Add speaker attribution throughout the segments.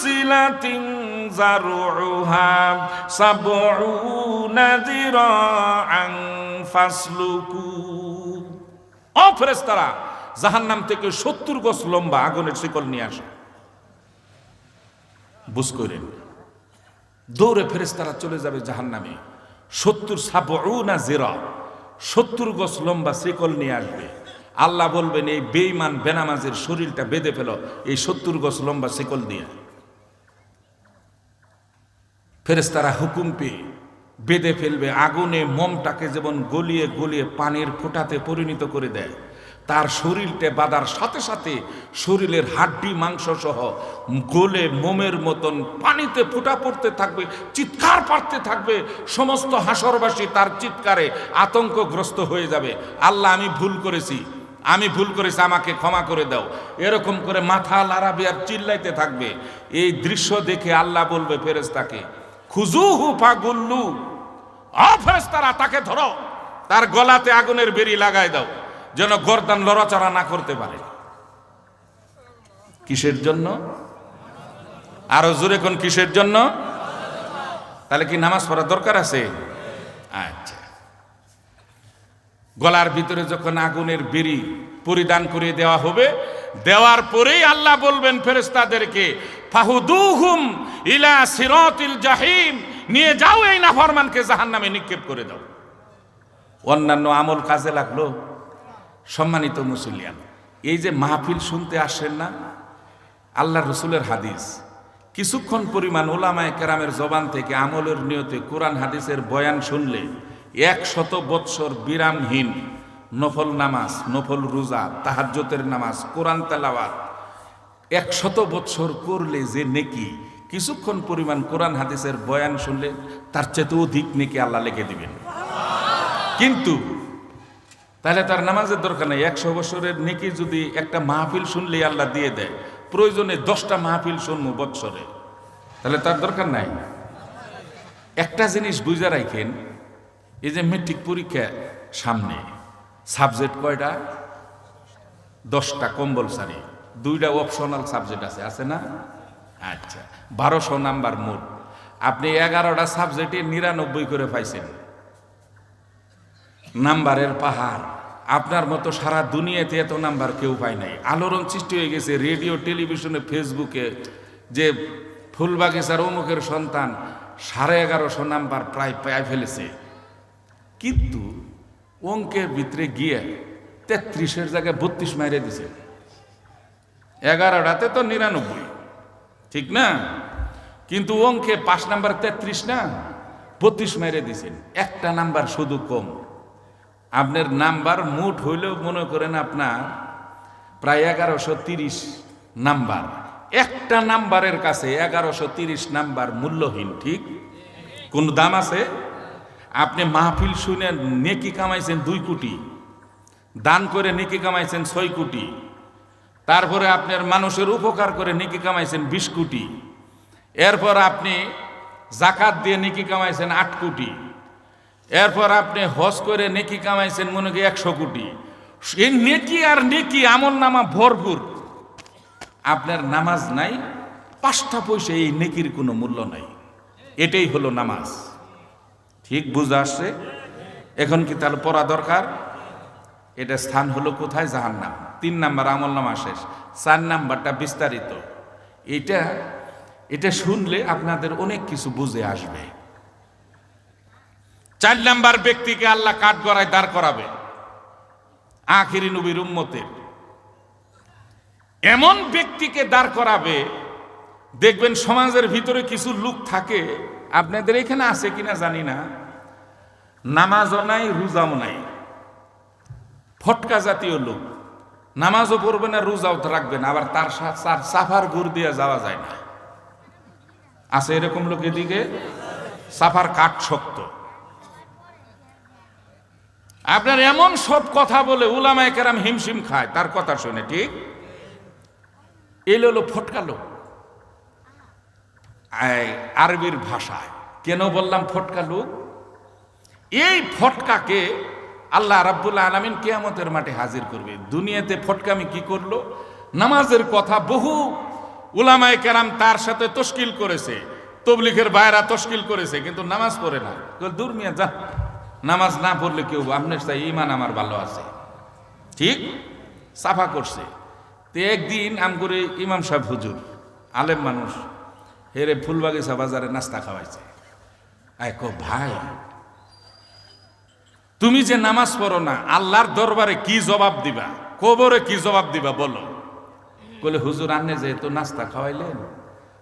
Speaker 1: সিলসিলাতিন জারউহা সাবউনা যিরাআন ফাসলুকু। ও ফেরেশতারা, জাহান্নাম থেকে সত্তর গজ লম্বা আগুনের শিকল নিয়ে আসে। বুঝ করেন দৌড়ে ফেরেশতারা চলে যাবে জাহান্নামে। সত্তর সাবউনা জিরা সত্তর গজ লম্বা শিকল নিয়ে আসবে। আল্লাহ বলবেন, এই বেইমান বেনামাজের শরীরটা বেঁধে ফেলো, এই সত্তর গজ লম্বা শিকল দিয়ে। ফেরেশতারা হুকুম পেয়ে বেঁধে ফেলবে, আগুনে মোমটাকে যেমন গলিয়ে গলিয়ে পানির ফোঁটাতে পরিণত করে দেয়, তার শরীরটা বাঁধার সাথে সাথে শরীরের হাড্ডি মাংস সহ গোলে মোমের মতন পানিতে ফুটা পড়তে থাকবে, চিৎকার পারতে থাকবে, সমস্ত হাসরবাসী তার চিৎকারে আতঙ্কগ্রস্ত হয়ে যাবে। আল্লাহ, আমি ভুল করেছি, আমি ভুল করেছি, আমাকে ক্ষমা করে দাও। এরকম করে মাথা লাড়াবে আর চিল্লাইতে থাকবে। এই দৃশ্য দেখে আল্লাহ বলবে ফেরেস্তাকে খুজুহু ফাগুল্লু। অ ফেরেস্তারা তাকে ধরো। তার গলাতে আগুনের বেরি লাগাই দাও, যেন গর্দান লড়াচড়া না করতে পারে। কিসের জন্য? আরও জোরে কোন কিসের জন্য? তাহলে কি নামাজ পড়ার দরকার আছে? আচ্ছা। গলার ভিতরে যখন আগুনের বেরি পরিধান করে দেওয়া হবে, দেওয়ার পরেই আল্লাহ বলবেন ফেরেস্তাদেরকে ফাহুদুহুম ইলা সিরাতিল জাহিম। নিয়ে যাও এই নাফরমানকে জাহান্নামে নিক্ষেপ করে দাও। অন্যান্য আমল কাজে লাগল। সম্মানিত মুসলিয়ান এই যে মাহফিল শুনতে আসেন না আল্লাহ রসুলের হাদিস। কিছুক্ষণ পরিমাণ ওলামায় কেরামের জবান থেকে আমলের নিয়তে কোরআন হাদিসের বয়ান শুনলে এক শত বৎসর বিরামহীন। নফল নামাজ, নফল রোজা তাহাজ্জতের নামাজ, কোরআন তেলাওয়াত এক শত বৎসর করলে যে নেকি, কিছুক্ষণ পরিমাণ কোরআন হাদিসের বয়ান শুনলে তার চেয়ে অধিক নেকি আল্লাহ লিখে দিবেন। কিন্তু, তাহলে তার নামাজের দরকার নেই। একশো বছরের নেকি যদি একটা মাহফিল শুনলেই আল্লাহ দিয়ে দেয়, প্রয়োজনে দশটা মাহফিল শুনব বৎসরে। তাহলে তার দরকার নাই। একটা জিনিস বুঝে রাখেন, এই যে মেট্রিক পরীক্ষা সামনে, সাবজেক্ট কয়টা? দশটা কম্পালসারি। দুইটা অপশনাল সাবজেক্ট আছে আছে না? আচ্ছা বারোশো নাম্বার মোট। আপনি এগারোটা সাবজেক্টে নিরানব্বই করে পাইছেন। নাম্বারের পাহাড়। আপনার মতো সারা দুনিয়াতে এত নাম্বার কেউ পায় নাই। আলোড়ন সৃষ্টি হয়ে গেছে রেডিও টেলিভিশনে ফেসবুকে যে ফুলবাগিচার অমুকের সন্তান সাড়ে এগারোশো নাম্বার প্রায় পায় ফেলেছে। কিন্তু অঙ্কের ভিতরে গিয়ে তেত্রিশের জায়গায় বত্রিশ মাইরে দিছে। এগারোটাতে তো নিরানব্বই। ঠিক না? কিন্তু অঙ্কে পাঁচ নাম্বার তেত্রিশ না? বত্রিশ মেরে দিছেন। একটা নাম্বার শুধু কম। আপনার নাম্বার মুঠ হইলেও মনে করেন আপনার প্রায় এগারোশো তিরিশ নাম্বার। একটা নাম্বারের কাছে এগারোশো তিরিশ নাম্বার মূল্যহীন, ঠিক? কোন দাম আছে? আপনি মাহফিল শুনে নেকি কামাইছেন দুই কোটি। দান করে নেকি কামাইছেন ছয় কোটি। তারপরে আপনার মানুষের উপকার করে নেকি কামাইছেন বিশ কোটি। এরপর আপনি জাকাত দিয়ে নেকি কামাইছেন আট কোটি। এরপর আপনি হজ করে নেকি কামাইছেন মনে করি একশো কোটি। এই নেকি আর নেকি আমল নামা ভরপুর। আপনার নামাজ নাই, পাঁচটা পয়সা এই নেকির কোনো মূল্য নাই। এটাই হলো নামাজ। ঠিক বুঝে আসছে? এখন কি তাহলে পড়া দরকার? এটা স্থান হলো কোথায়? জাহান্নাম। তিন নাম্বার আমল নামা শেষ। চার নাম্বারটা বিস্তারিত। এটা এটা শুনলে আপনাদের অনেক কিছু বুঝে আসবে। চার নাম্বার ব্যক্তিকে আল্লাহ কাঠ গড়ায় দাঁড় করাবে। আখিরি নবীর উম্মতের। এমন ব্যক্তিকে দাঁড় করাবে, দেখবেন সমাজের ভিতরে কিছু লোক থাকে, আপনাদের এখানে আছে কিনা জানি না। নামাজও নাই, রোজাও নাই। ফটকা জাতীয় লোক। নামাজও পড়বে না, রোজাও রাখবে না, আবার তার সাফার ঘুর দিয়ে যাওয়া যায় না। আছে এরকম লোক এদিকে? সাফার কাঠ শক্ত। আপনার এমন সব কথা বলে উলামায় কেরাম হিমশিম খায়, তার কথা শুনে, ঠিক? এলো হলো ফটকা লোক। আরবির ভাষায়। কেন বললাম ফটকা লোক? এই ফটকাকে আল্লাহ রাব্বুল আলমিন কেয়ামতের মাঠে হাজির করবে। দুনিয়াতে ফটকামি কি করল? নামাজের কথা বহু উলামায় কেরাম তার সাথে তশকিল করেছে। তবলিখের বাইরা তশকিল করেছে, কিন্তু নামাজ পড়ে না। দূর মিয়া, যা। নামাজ না পড়লে কেউ আপনার তাই ইমান আমার ভালো আছে। ঠিক সাফা করছে। তো একদিন আম করে ইমাম সাহেব হুজুর, আলেম মানুষ, হেরে ফুলবাগিচা বাজারে নাস্তা খাওয়াইছে। আয় কো ভাই তুমি যে নামাজ পড়ো না, আল্লাহর দরবারে কি জবাব দিবা? কবরে কি জবাব দিবা বলো। বলে হুজুর, আন্নে যেহেতু নাস্তা খাওয়াইলেন,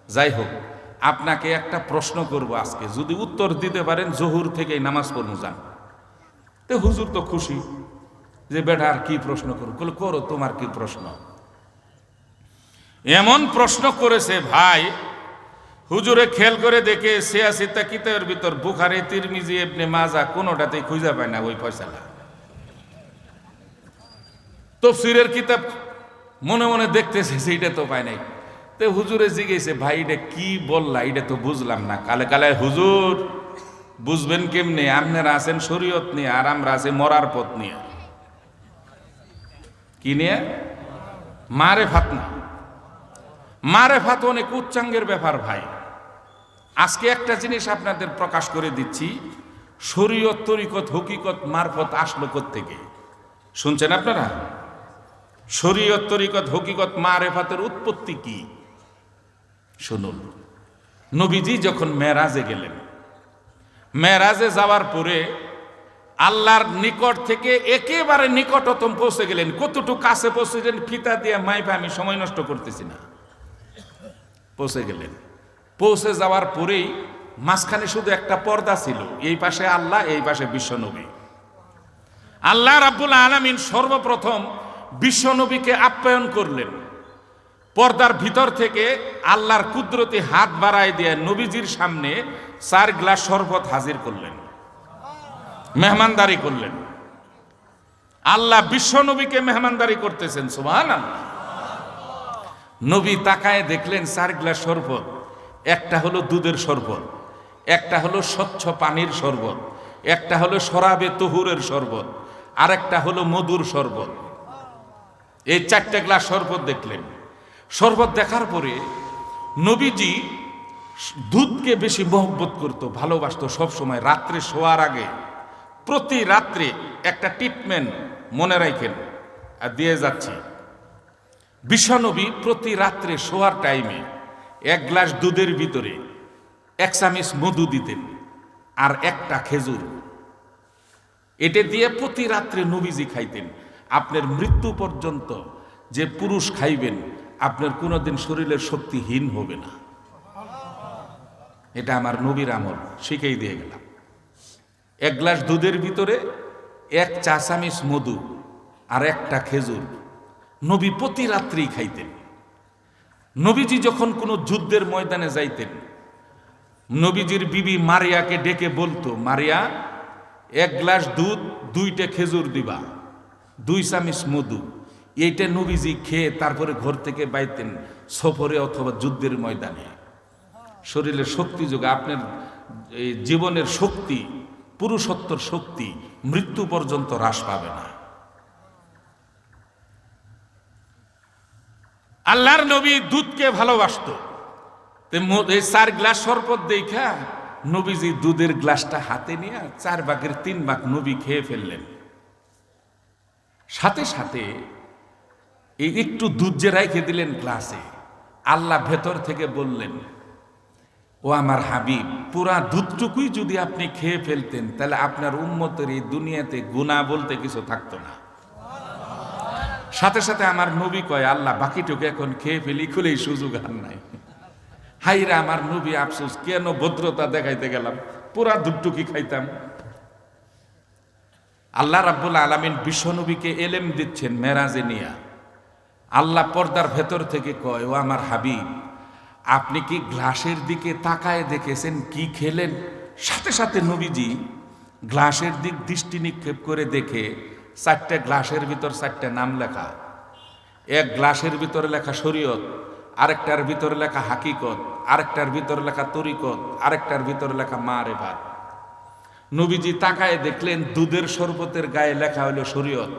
Speaker 1: যাই হোক, আপনাকে একটা প্রশ্ন করব আজকে। যদি উত্তর দিতে পারেন, জহুর থেকে নামাজ পড়ুন, যান। তো হুজুর তো খুশি যে, বেটা, আর কি প্রশ্ন করো বলে করো, তোমার কি প্রশ্ন? এমন প্রশ্ন করেছে ভাই হুজুরে খেল করে দেখে সিয়াসিতা কিতাবের ভিতর বুখারে, তিরমিজি এমনি মাজা কোনোটাতেই খুঁজে পায় না ওই ফয়সালা। তফসিরের কিতাব মনে মনে দেখতেছে সেইটা তো পায় নাই। তো হুজুরে জিজ্ঞেসে, ভাই, এটা কি বললা? এটা তো বুঝলাম না। কালে কালে, হুজুর, বুঝবেন কেমনে? আপনারা আছেন শরীয়ত নিয়ে আর আমরা আছি মরার পথ নিয়ে। কি নিয়ে? মারে ফাত না মারে ফাত অনেক উচ্চাঙ্গের ব্যাপার, ভাই। আজকে একটা জিনিস আপনাদের প্রকাশ করে দিচ্ছি। শরীয়ত, তরিকত, হকিকত মারফত আসলো থেকে শুনছেন আপনারা? শরীয়ত, তরিকত, হকিকত মারেফাতের উৎপত্তি কি? শুনুন। নবীজি যখন মেরাজে গেলেন, মেরাজে যাওয়ার পরে আল্লাহর নিকট থেকে একেবারে নিকটতম পৌঁছে গেলেন। কতটুকু কাছে পৌঁছে গেলেন, ফিতা দিয়ে মাইফা আমি সময় নষ্ট করতেছি না। পৌঁছে গেলেন। পৌঁছে যাওয়ার পরেই মাঝখানে শুধু একটা পর্দা ছিল, এই পাশে আল্লাহ, এই পাশে বিশ্বনবী আল্লাহ রাব্বুল আলামিন সর্বপ্রথম বিশ্বনবীকে আপ্যায়ন করলেন। পর্দার ভিতর থেকে আল্লাহর কুদরতি হাত বাড়ায় দিয়ে নবীজির সামনে চার গ্লাস শরবত হাজির করলেন, মেহমানদারি করলেন। আল্লাহ বিশ্বনবীকে মেহমানদারি করতেছেন সুবহান নবী তাকায় দেখলেন চার গ্লাস শরবত একটা হলো দুধের শরবত, একটা হলো স্বচ্ছ পানির শরবত, একটা হলো শরাবে তহুরের শরবত আর একটা হলো মধুর শরবত। এই চারটে গ্লাস শরবত দেখলেন। শরবত দেখার পরে নবীজি দুধকে বেশি মহব্বত করতো, ভালোবাসতো সবসময়। রাত্রে শোয়ার আগে প্রতি রাত্রে একটা ট্রিটমেন্ট মনে রাখেন আর দিয়ে যাচ্ছি। বিশ্বনবী প্রতি রাত্রে শোয়ার টাইমে এক গ্লাস দুধের ভিতরে এক চামিচ মধু দিতেন আর একটা খেজুর। এটা দিয়ে প্রতি রাত্রে নবীজি খাইতেন। আপনার মৃত্যু পর্যন্ত যে পুরুষ খাইবেন, আপনার কোনোদিন শরীরের শক্তিহীন হবে না। এটা আমার নবীর আমল, শিখেই দিয়ে গেলাম। এক গ্লাস দুধের ভিতরে এক চা চামিচ মধু আর একটা খেজুর। নবী প্রতি রাত্রেই খাইতেন। নবীজি যখন কোনো যুদ্ধের ময়দানে যাইতেন, নবীজির বিবি মারিয়াকে ডেকে বলতো, মারিয়া, এক গ্লাস দুধ, দুইটা খেজুর দিবা, দুই চামিচ মধু। এইটা নবীজি খেয়ে তারপরে ঘর থেকে বাইতেন সফরে অথবা যুদ্ধের ময়দানে। শরীরের শক্তি যোগে আপনার জীবনের শক্তি, পুরুষত্বর শক্তি মৃত্যু পর্যন্ত হ্রাস পাবে না। আল্লাহর নবী দুধকে ভালোবাসতো। এই চার গ্লাস শরবত দেখা নবীজি দুধের গ্লাসটা হাতে নিয়ে চার ভাগের তিন ভাগ নবী খেয়ে ফেললেন। সাথে সাথে এই একটু দুধ যে রেখে দিলেন গ্লাসে, আল্লাহ ভেতর থেকে বললেন, ও আমার হাবিব, পুরা দুধটুকুই যদি আপনি খেয়ে ফেলতেন, তাহলে আপনার উন্মতের এই দুনিয়াতে গুণা বলতে কিছু থাকতো না। সাথে সাথে আমার নবী কয়, আল্লাহ, বাকিটুকু এখন খেয়ে ফেলি, খুলেই সুযোগ আর নাই। হাইরা আমার নবী আফসোস, কেন ভদ্রতা দেখাইতে গেলাম? পুরা দুধটুকি খাইতাম। আল্লাহ রাব্বুল আলামিন বিশ্বনবীকে এলেম দিচ্ছেন মেরাজে নিয়া। আল্লাহ পর্দার ভেতর থেকে কয়, ও আমার হাবিব, আপনি কি গ্লাসের দিকে তাকায় দেখেছেন, কি খেলেন? সাথে সাথে নবীজি গ্লাসের দিক দৃষ্টি নিক্ষেপ করে দেখে চারটে গ্লাসের ভিতর চারটে নাম লেখা। এক গ্লাসের ভিতরে লেখা শরীয়ত, আরেকটার ভিতরে লেখা হাকিকত, আরেকটার ভিতরে লেখা তরিকত, আরেকটার ভিতরে লেখা মা রেভাত নবীজি তাকায় দেখলেন, দুধের শরবতের গায়ে লেখা হলো শরীয়ত,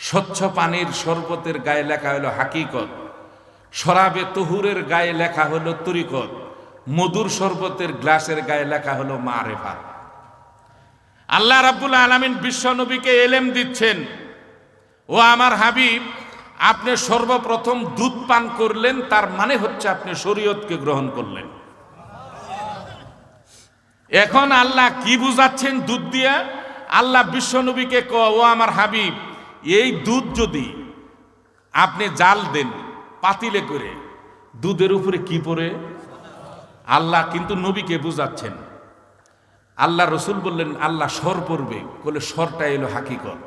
Speaker 1: স্বচ্ছ পানির শরবতের গায়ে লেখা হলো হাকিকত, শরাবে তহুরের গায়ে লেখা হলো তরিকত, মধুর শরবতের গ্লাসের গায়ে লেখা হলো মারেফা আল্লাহ রাব্বুল আলামিন বিশ্ব নবীকে এলেম দিচ্ছেন। ও আমার হাবিব, আপনি সর্বপ্রথম দুধ পান করলেন, তার মানে হচ্ছে আপনি শরীয়তকে গ্রহণ করলেন। এখন আল্লাহ কি বুঝাচ্ছেন দুধ দিয়া? আল্লাহ বিশ্বনবীকে ক ও আমার হাবিব, এই দুধ যদি আপনি জাল দেন, পাতিলে করে, দুধের উপরে কি পরে আল্লাহ কিন্তু নবীকে বুঝাচ্ছেন। আল্লাহ রসুল বললেন, আল্লাহ স্বর পড়বে। বলে স্বরটা এলো হাকিকত।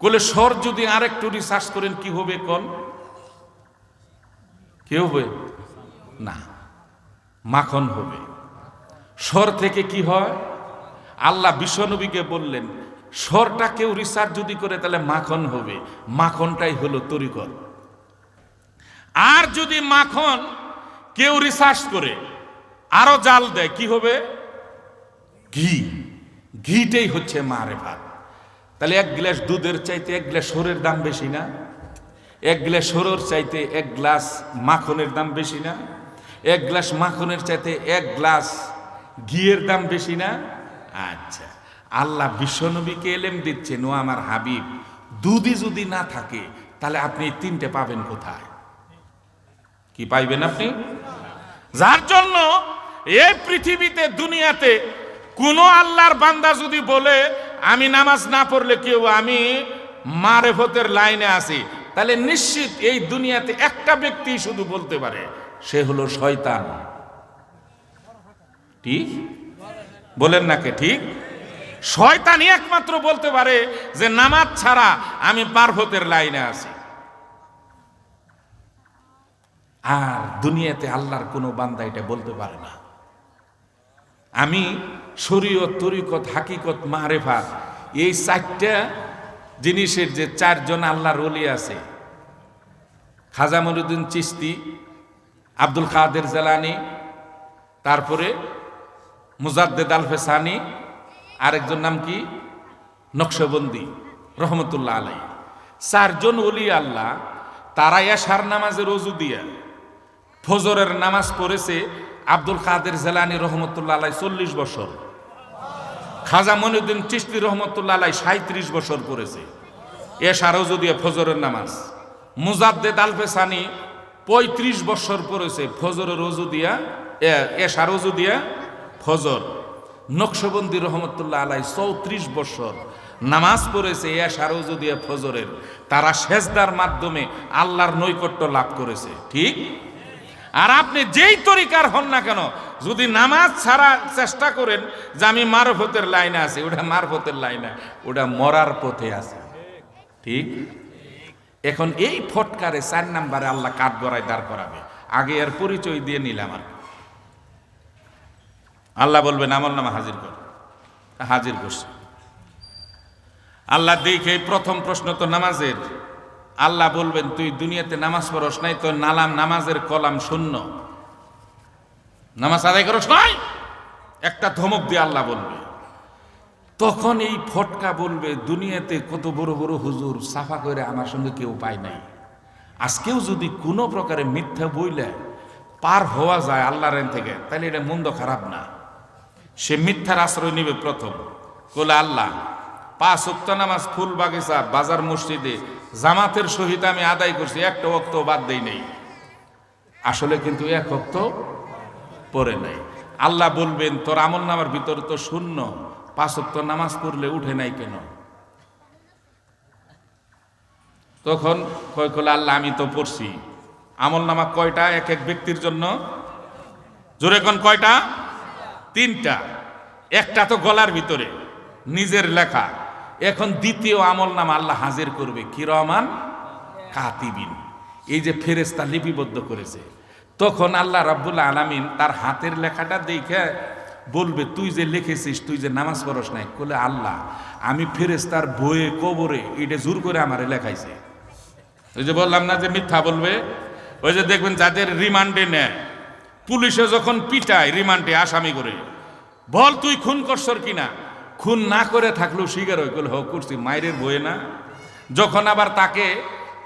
Speaker 1: বলে স্বর যদি আরেকটু রিসার্চ করেন, কি হবে কন? কি হবে? না, মাখন হবে। স্বর থেকে কি হয়? আল্লাহ বিশ্বনবীকে বললেন, স্বরটা কেউ রিসার্চ যদি করে, তাহলে মাখন হবে। মাখনটাই হলো তরিকত। আর যদি মাখন কেউ রিসার্চ করে, আরও জাল দেয়, কি হবে? ঘি। ঘিটাই হচ্ছে মারে ভাত। তাহলে এক গ্লাস দুধের চাইতে এক গ্লাস সরের দাম বেশি না? এক গ্লাস সরোর চাইতে এক গ্লাস মাখনের দাম বেশি না? এক গ্লাস মাখনের চাইতে এক গ্লাস ঘিয়ের দাম বেশি না? আচ্ছা আল্লাহ বিশ্বনবীকে এলেম দিচ্ছেন, ও আমার হাবিব। দুধই যদি না থাকে, তাহলে আপনি তিনটে পাবেন কোথায়? কি পাইবেন আপনি? যার জন্য এই পৃথিবীতে, দুনিয়াতে কোন আল্লাহর বান্দা যদি বলে, আমি নামাজ না পড়লে কেউ আমি মারেফতের লাইনে আছি। তাহলে নিশ্চিত এই দুনিয়াতে একটা ব্যক্তি শুধু বলতে পারে, সে হলো শয়তান। ঠিক? বলেন না কে ঠিক? শয়তানই একমাত্র বলতে পারে যে, নামাজ ছাড়া আমি পার্বতের লাইনে আছি। আর দুনিয়াতে আল্লাহর কোনো বান্দা এটা বলতে পারে না। আমি শরীয়ত, তরিকত, হাকিকত মারেফাত এই চারটা জিনিসের যে চারজন আল্লাহর অলি আছে, খাজা মনুদ্দিন চিস্তি আব্দুল কাদের জালানি, তারপরে মুজাদ্দেদ আল ফেসানি আরেকজন নাম কি? নকশবন্দি, রহমতুল্লাহ আলাই চারজন অলি আল্লাহ তারা এশার নামাজের রজু দিয়া, ফজরের নামাজ পড়েছে আব্দুল কাদের জেলানি রহমতুল্লা আলাই চল্লিশ বছর। খাজা মনুদ্দিন চিস্তি রহমতুল্লা আলাই সাঁত্রিশ বছর পড়েছে এশার রজু দিয়া ফজরের নামাজ। মুজাদ্দেদ আলফেসানি পঁয়ত্রিশ বছর পড়েছে ফজরের রজু দিয়া এশার রজু দিয়া ফজর। নকশবন্দি রহমতুল্লাহ আলাই চৌত্রিশ বছর নামাজ পড়েছে এশার রজু দিয়া ফজরের। তারা সেজদার মাধ্যমে আল্লাহর নৈকট্য লাভ করেছে। ঠিক? আর আপনি যেই তরিকার হন না কেন, যদি নামাজ ছাড়া চেষ্টা করেন যে আমি মারফতের লাইনে আছি, ওটা মারফতের লাইনে, ওটা মরার পথে আছে। ঠিক? এখন এই ফটকারে চার নাম্বারে আল্লাহ কাঠ গড়ায় দাঁড় করাবে। আগে এর পরিচয় দিয়ে নিলাম আর আল্লাহ বলবেন, আমার নামা হাজির কর। হাজির করছে। আল্লাহ দেখে প্রথম প্রশ্ন তো নামাজের। আল্লাহ বলবেন, তুই দুনিয়াতে নামাজ পড়স নাই তো নালাম নামাজের কলাম শূন্য। নামাজ আদায় করস নাই? একটা ধমক দিয়ে আল্লাহ বলবে। তখন এই ফটকা বলবে, দুনিয়াতে কত বড় বড় হুজুর সাফা করে আমার সঙ্গে কেউ পায় নাই। আজকেও যদি কোনো প্রকারে মিথ্যা বইলে পার হওয়া যায় আল্লাহর থেকে, তাহলে এটা মন্দ খারাপ না। সে মিথ্যার আশ্রয় নেবে প্রথম। কোলে আল্লাহ, পাঁচ উক্ত নামাজ ফুল বাগিচা, বাজার মসজিদে জামাতের সহিত আমি আদায় করছি, একটা অক্ত বাদ দেই নেই। আসলে কিন্তু এক অক্ত পরে নাই। আল্লাহ বলবেন, তোর আমল নামার ভিতরে তো শূন্য, পাঁচ উক্ত নামাজ পড়লে উঠে নাই কেন? তখন কয় কলে, আল্লাহ, আমি তো পড়ছি। আমল নামা কয়টা? এক এক ব্যক্তির জন্য? জোরে কোন কয়টা? তিনটা। একটা তো গলার ভিতরে, নিজের লেখা। এখন দ্বিতীয় আমল নাম আল্লাহ হাজির করবে। কি রহমান? কাতিবিন এই যে ফেরেস্তা লিপিবদ্ধ করেছে। তখন আল্লাহ রাব্বুল আলামিন তার হাতের লেখাটা দেখে বলবে, তুই যে লিখেছিস, তুই যে নামাজ পড়স নাই? বলে আল্লাহ, আমি ফেরেস্তার বইয়ে, কবরে এটা জোর করে আমারে লেখাইছে। ওই যে বললাম না যে মিথ্যা বলবে? ওই যে দেখবেন যাদের রিমান্ডে নেয়, পুলিশে যখন পিটায় রিমান্ডে আসামি করে, বল তুই খুন করছর কিনা? খুন না করে থাকলেও স্বীকার হয়ে গেল, হোক করছি মায়ের বয়ে না। যখন আবার তাকে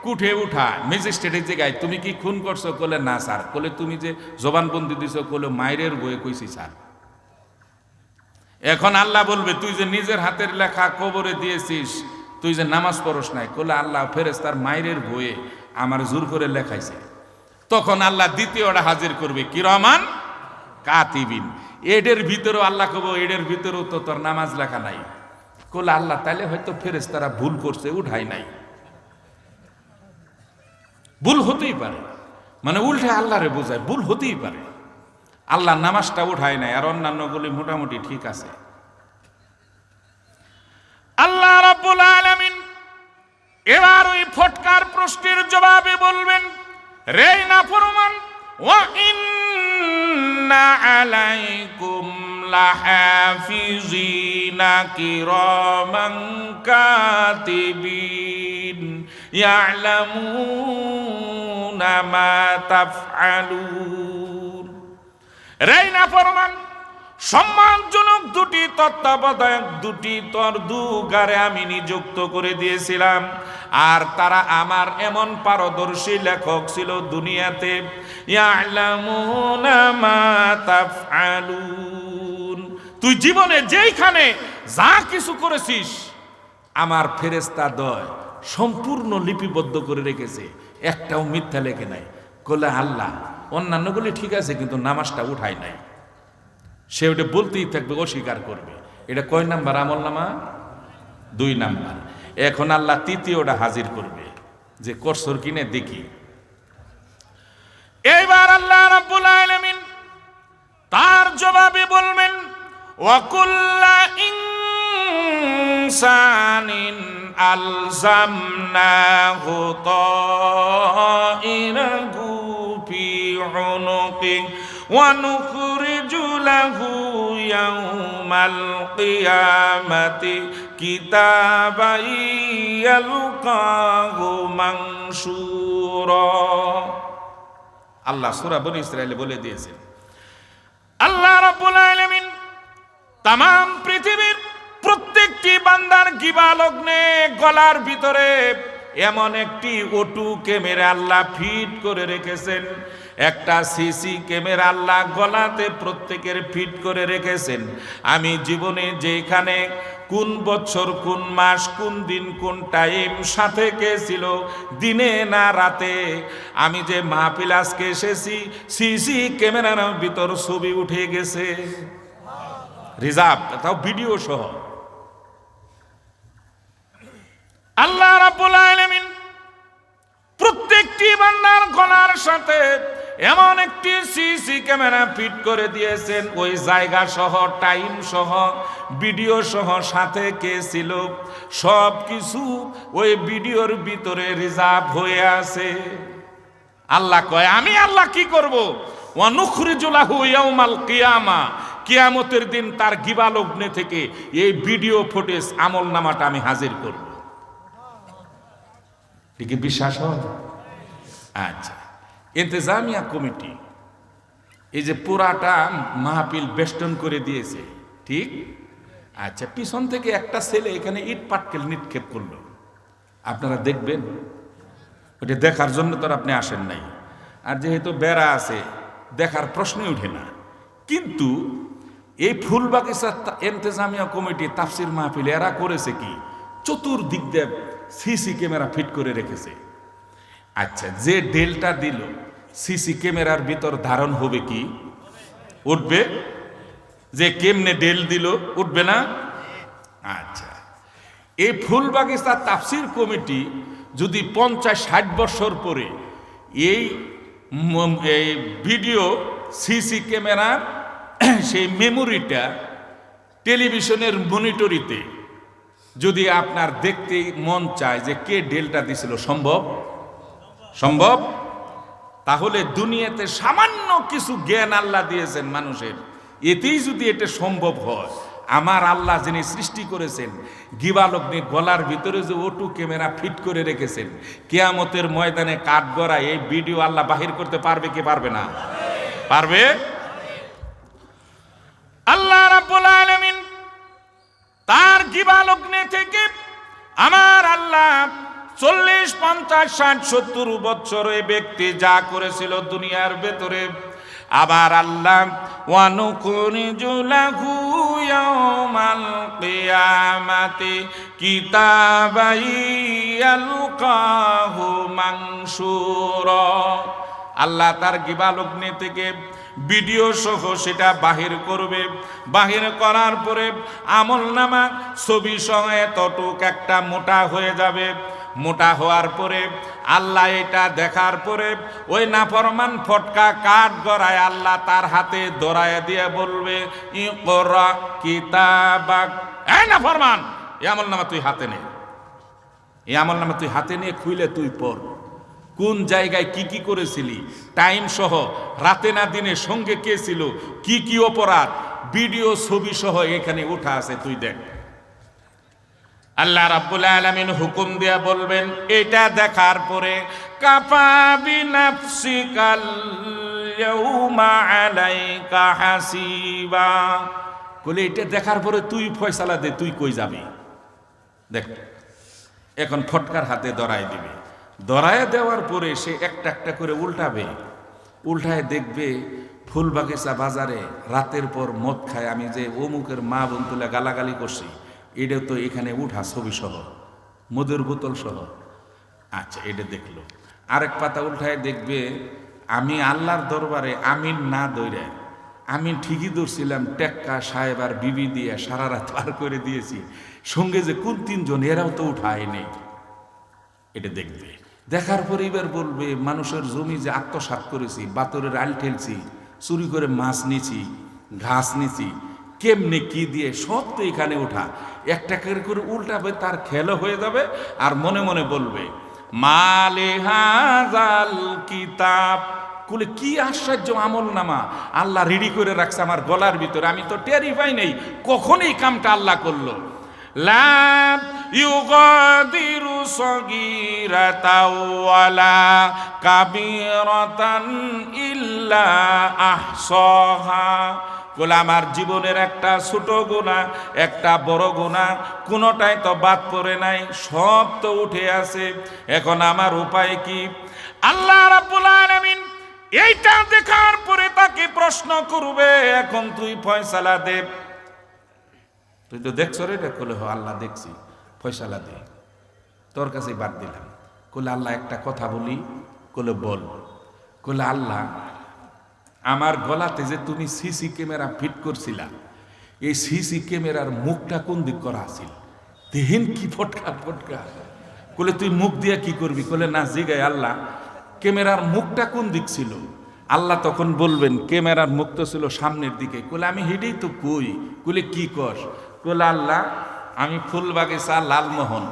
Speaker 1: কুঠে উঠা ম্যাজিস্ট্রেটের জায়গায়, তুমি কি খুন করছ? কলে না, স্যার। কলে তুমি যে জবানবন্দি দিছো? কলে মায়ের বয়ে কইছি, স্যার। এখন আল্লাহ বলবে, তুই যে নিজের হাতের লেখা কবরে দিয়েছিস, তুই যে নামাজ পড়স নাই। কলে আল্লাহ ফেরেস তার মায়ের বয়ে আমার জোর করে লেখাইছে। তখন আল্লাহ দ্বিতীয়টা হাজির করবে কি রহমান কাতিবিন। এডের ভিতরেও আল্লাহ কব, এডের ভিতরেও তো তোর নামাজ লেখা নাই। কোলে আল্লাহ তাহলে হয়তো ফেরেস তারা ভুল করছে উঠাই নাই। ভুল হতেই পারে। মানে উল্টে আল্লাহরে বোঝায়, ভুল হতেই পারে। আল্লাহ নামাজটা উঠায় নাই, আর অন্যান্যগুলি মোটামুটি ঠিক আছে। আল্লাহ রাব্বুল আলামিন এবার ওই ফটকার প্রশ্নের জবাবে বলবেন, রে না ফরমান আলাইকুম লাহাফিজিনা কিরামান কাতিবিন ইয়ালামুনা মা তাফআলুন রেই না ফরমান সম্মানজনক দুটি তত্ত্বাবধায়ক, দুটি তর দুগারে আমি নিযুক্ত করে দিয়েছিলাম। আর তারা আমার এমন পারদর্শী লেখক ছিল দুনিয়াতে তুই জীবনে যেইখানে যা কিছু করেছিস, আমার ফেরেস্তা দয় সম্পূর্ণ লিপিবদ্ধ করে রেখেছে। একটাও মিথ্যা লেখে নাই। কোলে আল্লাহ, অন্যান্যগুলি ঠিক আছে, কিন্তু নামাজটা উঠায় নাই। সে ওটা বলতেই থাকবে, অস্বীকার করবে। এটা কয় নাম্বার আমল নামা? দুই নাম্বার। এখন আল্লাহ তৃতীয়টা হাজির করবে, যে করসর কিনে দেখি। এইবার আল্লাহ রাব্বুল আলামিন তার জবাবে বলবেন, ওয়াকুল্লা ইনসানিন আলজামনাহু তাইরাহু ফি উনুকি। লাহু ইয়াউমাল কিয়ামাতি কিতাবাই ইয়ালকাহু মানশুরা আল্লাহ সূরা বনী ইসরায়েলে বলে দিয়েছেন আল্লাহ রাব্বুল আলামিন তাম পৃথিবীর প্রত্যেকটি বান্দার গিবা লগ্নে গলার ভিতরে এমন একটি ওটু ক্যামেরা আল্লাহ ফিট করে রেখেছেন। একটা সিসি ক্যামেরা আল্লাহ গলাতে প্রত্যেকের ফিট করে রেখেছেন। আমি জীবনে যেখানে কোন বছর, কোন মাস, কোন দিন, কোন টাইম সাথে কে ছিল, দিনে না রাতে, আমি যে মাহফিল আজকে এসেছি সিসি ক্যামেরার ভিতর ছবি উঠে গেছে। রিজার্ভ, তাও ভিডিও সহ। আল্লাহ রাব্বুল আলামিন প্রত্যেকটি বান্দার গলার সাথে এমন একটি সিসি ক্যামেরা ফিট করে দিয়েছেন। ওই জায়গা সহ, টাইম সহ, ভিডিও সহ সাথে কে ছিল? সব কিছু ওই ভিডিওর ভিতরে রিজার্ভ হয়ে আছে। আল্লাহ কয়, আমি আল্লাহ কি করব? ওয়ানুখরিজুলাহু ইয়াউমাল কিয়ামা। কিয়ামতের দিন তার গিবালগ্নে থেকে এই ভিডিও ফুটেজ, আমল নামাটা আমি হাজির করব। কি বিশ্বাস হয়? আচ্ছা। ইন্তেজামিয়া কমিটি, এই যে পুরাটা মাহফিল বেষ্টন করে দিয়েছে, ঠিক? আচ্ছা পিছন থেকে একটা ছেলে এখানে ইট পাটকেল নিক্ষেপ করল। আপনারা দেখবেন, ওটা দেখার জন্য তো আপনি আসেন নাই। আর যেহেতু বেড়া আছে, দেখার প্রশ্নই ওঠে না। কিন্তু এই ফুল বাগিচা এন্তেজামিয়া কমিটি তাফসির মাহফিল এরা করেছে কি? চতুর্দিক দিয়ে সিসি ক্যামেরা ফিট করে রেখেছে। আচ্ছা যে ডেলটা দিল, সিসি ক্যামেরার ভিতর ধারণ হবে কি? উঠবে? যে কেমনে ডেল দিল, উঠবে না? আচ্ছা। এই ফুল বাগিচা তাফসির কমিটি যদি পঞ্চাশ ষাট বছর পরে এই এই ভিডিও, সিসি ক্যামেরার সেই মেমোরিটা টেলিভিশনের মনিটরিতে যদি আপনার দেখতে মন চায় যে কে ডেলটা দিছিল, সম্ভব? সম্ভব? তাহলে দুনিয়াতে সামান্য কিছু জ্ঞান আল্লাহ দিয়েছেন মানুষের। এতেই যদি এটা সম্ভব হয়, আমার আল্লাহ যিনি সৃষ্টি করেছেন, গিবালগ্নে গলার ভিতরে যে ওটু ক্যামেরা ফিট করে রেখেছেন, কেয়ামতের ময়দানে কাঠ গড়া এই ভিডিও আল্লাহ বাহির করতে পারবে কি পারবে না? পারবে? আল্লাহ রাব্বুল আলামিন তার গিবালগ্নে থেকে আমার আল্লাহ পঞ্চাশ, ষাট, সত্তর বছর এই ব্যক্তি যা করেছিল দুনিয়ার ভেতরে। আবার আল্লাহ আল্লাহ তার গিবালগ্নি থেকে ভিডিও সহ সেটা বাহির করবে। বাহির করার পরে আমল নামা ছবি সহ এতটুক একটা মোটা হয়ে যাবে। মোটা হওয়ার পরে, আল্লাহ এটা দেখার পরে, ওই নাফরমান ফটকা কাঠ গড়ায় আল্লাহ তার হাতে দৌড়ায় দিয়ে বলবে নাফরমান আমল নামা তুই হাতে নে। এই আমল নামা তুই হাতে নিয়ে খুইলে তুই পড়। কোন জায়গায় কি কি করেছিলি? টাইম সহ, রাতে না দিনে সঙ্গে কে ছিল? কি কি অপরাধ? ভিডিও, ছবি সহ এখানে উঠা আছে, তুই দেখ। আল্লাহ রাব্বুল আলামিন হুকুম দিয়া বলবেন, এটা দেখার পরে কাফাবি নাফসিকাল ইয়াউমা আলাইকা হাসিবা। বলে এটা দেখার পরে তুই ফয়সালা দে, তুই কই যাবি? দেখ, এখন ফটকার হাতে দরায় দিবে। দরায় দেওয়ার পরে সে একটা একটা করে উল্টাবে। উল্টায় দেখবে ফুল বাগিচা বাজারে রাতের পর মদ খায়। আমি যে অমুকের মা বোন তুলে গালাগালি করছি। এটা তো এখানে উঠা ছবি সহ, মধুর বোতল সহ। আচ্ছা এটা দেখল। আরেক পাতা উল্টায় দেখবে, আমি আল্লাহর দরবারে আমিন না দৌড়ে আমি ঠিকই ধরছিলাম, টেক্কা, সাহেব আর বিবি দিয়ে সারা রাত পার করে দিয়েছি। সঙ্গে যে কোন তিনজন, এরাও তো উঠায় নেই। এটা দেখবে। দেখার পর এবার বলবে, মানুষের জমি যে আত্মসাৎ করেছি, বাতরের আল ঠেলছি, চুরি করে মাছ নিছি, ঘাস নিছি কেমনে কি দিয়ে? সব তো এখানে ওঠা একটা করে করে উল্টাবে, তার খেলো হয়ে যাবে আর মনে মনে বলবে, মালে হাজাল কিতাব। কুলে কি আশ্চর্য আমল নামা। আল্লাহ রেডি করে রাখছে আমার গলার ভিতরে। আমি তো টেরিফাই নেই। কখন এই কামটা আল্লাহ করল? লাভ ইল্লা আহসহা। বলে, আমার জীবনের একটা ছোট গোনা একটা বড় গোনা কোনোটাই তো বাদ পড়ে নাই, সব তো উঠে আছে। এখন আমার উপায় কি? আল্লাহ রাব্বুল আলামিন এইটা দেখার পরে তাকে প্রশ্ন করবে, এখন তুই ফয়সালা দে। তুই তো দেখছ রে, এটা কলে হ আল্লাহ দেখছি, ফয়সালা দে। তোর কাছে বাদ দিলাম। কলে আল্লাহ একটা কথা বলি। কলে বল। কলে আল্লাহ আমার গলাতে যে তুমি সিসি ক্যামেরা ফিট করছিলা, এই সিসি ক্যামেরার মুখটা কোন দিক করা আছিল? দেহেন কি ফটকা ফটকা। কলে তুই মুখ দিয়ে কি করবি? কলে না জিগায় আল্লাহ, ক্যামেরার মুখটা কোন দিক ছিল? আল্লাহ তখন বলবেন, ক্যামেরার মুখ তো ছিল সামনের দিকে। কলে আমি হেঁটেই তো কই? কলে কি কর কলে আল্লাহ, আমি ফুল বাগিচা লালমোহন।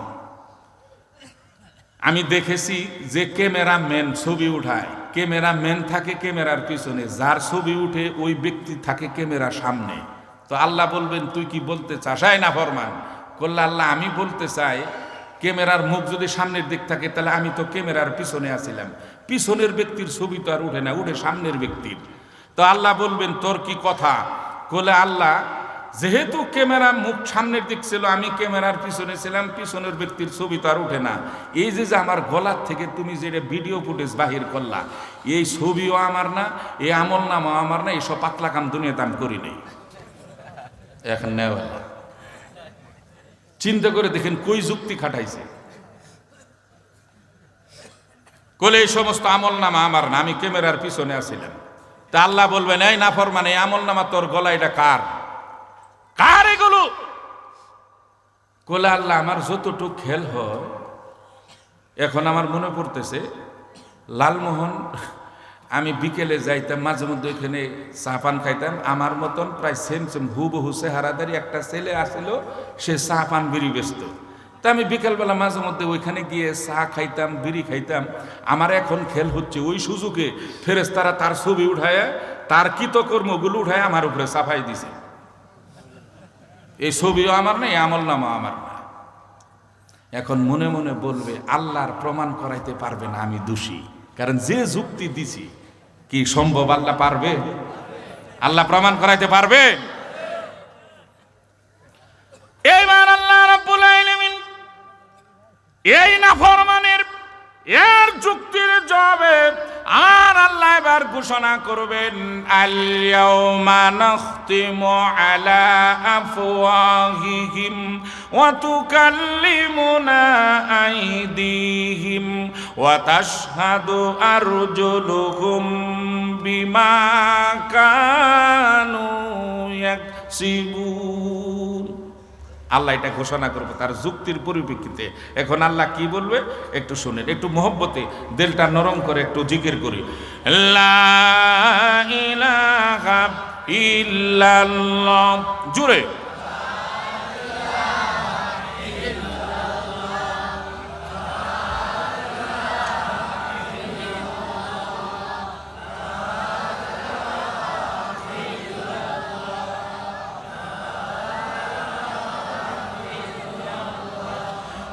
Speaker 1: আমি দেখেছি যে ক্যামেরা ম্যান ছবি উঠায়। ক্যামেরা ম্যান থাকে ক্যামেরার পিছনে, যার ছবি উঠে ওই ব্যক্তি থাকে ক্যামেরা সামনে। তো আল্লাহ বলবেন, তুই কি বলতে চাসাই না ফরমান। করলে আল্লাহ, আমি বলতে চাই, ক্যামেরার মুখ যদি সামনের দিক থাকে, তাহলে আমি তো ক্যামেরার পিছনে আছিলাম। পিছনের ব্যক্তির ছবি তো আর উঠে না, উঠে সামনের ব্যক্তির। তো আল্লাহ বলবেন, তোর কি কথা? কলে আল্লাহ যেহেতু ক্যামেরা মুখ সামনের দিক ছিল, আমি ক্যামেরার পিছনে ছিলাম, পিছনের ব্যক্তির ছবি তো আর উঠে না। এই যে যে আমার গলার থেকে তুমি যেটা ভিডিও ফুটেজ বাহির করলা, এই ছবিও আমার না, এই আমল নামও আমার না এইসব পাতলা কাম দুনিয়াতে আমি করি নেই। এখন নেওয়া চিন্তা করে দেখেন কই যুক্তি খাটাইছে। কলে এই সমস্ত আমল নামা আমার না, আমি ক্যামেরার পিছনে আছিলাম। তা আল্লাহ বলবেন, এই না নাফর মানে আমল নামা তোর গলা এটা কার? কার এগুলো কোলে আল্লাহ, আমার যতটুক খেল হয়, এখন আমার মনে পড়তেছে, লালমোহন, আমি বিকেলে যাইতাম, মাঝে মধ্যে ওইখানে চা পান খাইতাম, আমার মতন প্রায় সেম সেম, হুবহু চেহারাদারি একটা ছেলে আসিল, সে চা পান, বিড়ি ব্যস্ত তা আমি বিকেলবেলা মাঝে মধ্যে ওইখানে গিয়ে চা খাইতাম, বিড়ি খাইতাম, আমার এখন খেল হচ্ছে ওই সুযোগে ফেরেস্তারা তার ছবি উঠায়, তার কৃতকর্মগুলো উঠায় আমার উপরে সাফাই দিছে। এই ছবিও আমার না, এই আমল নামা আমার না। এখন মনে মনে বলবে, আল্লাহর প্রমাণ করাইতে পারবে না, আমি দোষী। কারণ যে যুক্তি দিছি, কি সম্ভব আল্লাহ পারবে? আল্লাহ প্রমাণ করাইতে পারবে? এইবার আল্লাহ রাব্বুল আলামিন এই না ফরমানের এর যুক্তির জবাবে আমার আল্লাহ এবার ঘোষণা করবেন আলিয়াউমা নাখতিমু আলা আফওয়াহিহিম ওয়া তুকাল্লিমুনা আইদিহিম ওয়া তাশহাদু আরজুলুহুম বিমা কানু ইয়াকসিবুন। আল্লাহ এটা ঘোষণা করব, তার যুক্তির পরিপ্রেক্ষিতে। এখন আল্লাহ কি বলবে? একটু শুনেন, একটু মহব্বতে দিলটা নরম করে একটু জিকির করি। জুড়ে।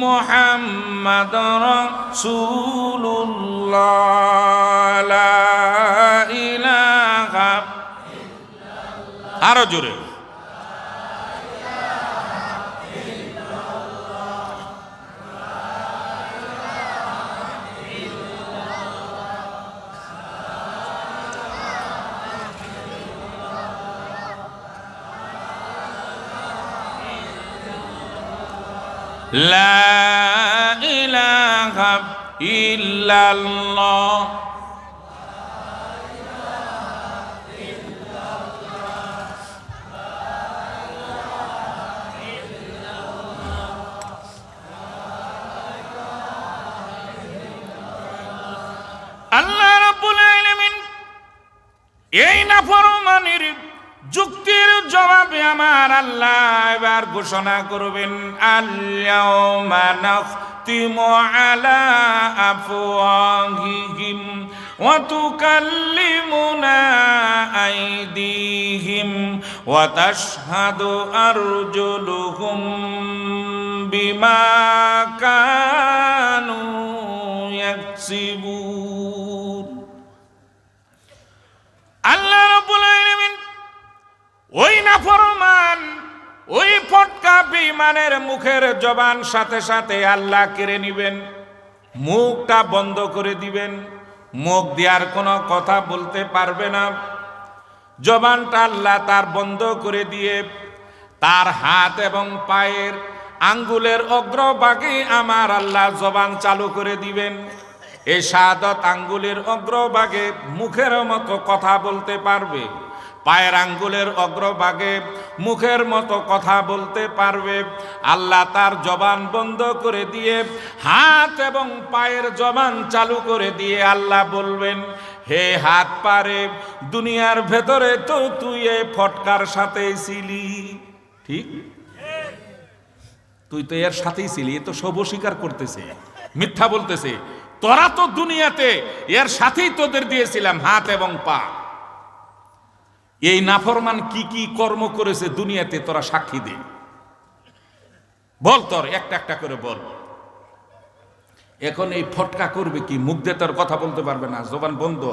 Speaker 1: محمد رسول الله لا إله আরো জোরে لا ইল্লাল্লাহ আল্লাহ রাব্বুল আলামিন এই নাফরমানির যুক্তির জবাবে আমার আল্লাহ এবার ঘোষণা করবেন আল্লাহ মানাফ আফওয়াহিহিম ওয়া তুকাল্লিমুনা আইদিহিম ওয়া তাশহাদু আরজুলুহুম বিমা কানু ইয়াকসিবুন আল্লাহ রাব্বুল আলামিন ওই নাফরমান ওই ফটকা বিমানের মুখের জবান সাথে সাথে আল্লাহ কেড়ে নিবেন, মুখটা বন্ধ করে দিবেন, মুখ দেওয়ার কোনো কথা বলতে পারবে না। জবানটা আল্লাহ তার বন্ধ করে দিয়ে, তার হাত এবং পায়ের আঙ্গুলের অগ্রভাগে আমার আল্লাহ জবান চালু করে দিবেন। এই সাদত আঙ্গুলের অগ্রভাগে মুখের মতো কথা বলতে পারবে। পায়ের আঙ্গুলের অগ্রভাগে মুখের মতো কথা বলতে পারবে। আল্লাহ তার জবান বন্ধ করে দিয়ে, হাত এবং পায়ের জবান চালু করে দিয়ে আল্লাহ বলবেন, হে হাত পারে, দুনিয়ার ভেতরে তো তুই এ ফটকার সাথে ছিলি। ঠিক? তুই তো এর সাথেই ছিলি, এ তো সব স্বীকার করতেছে, মিথ্যা বলতেছে। তোরা তো দুনিয়াতে এর সাথেই তোদের দিয়েছিলাম, হাত এবং পা। এই নাফরমান কি কি কর্ম করেছে দুনিয়াতে তোরা সাক্ষী দে। বল তোর, একটা একটা করে বল। এখন এই ফটকা করবে কি? মুখ দিয়ে তোর কথা বলতে পারবে না, জবান বন্ধ।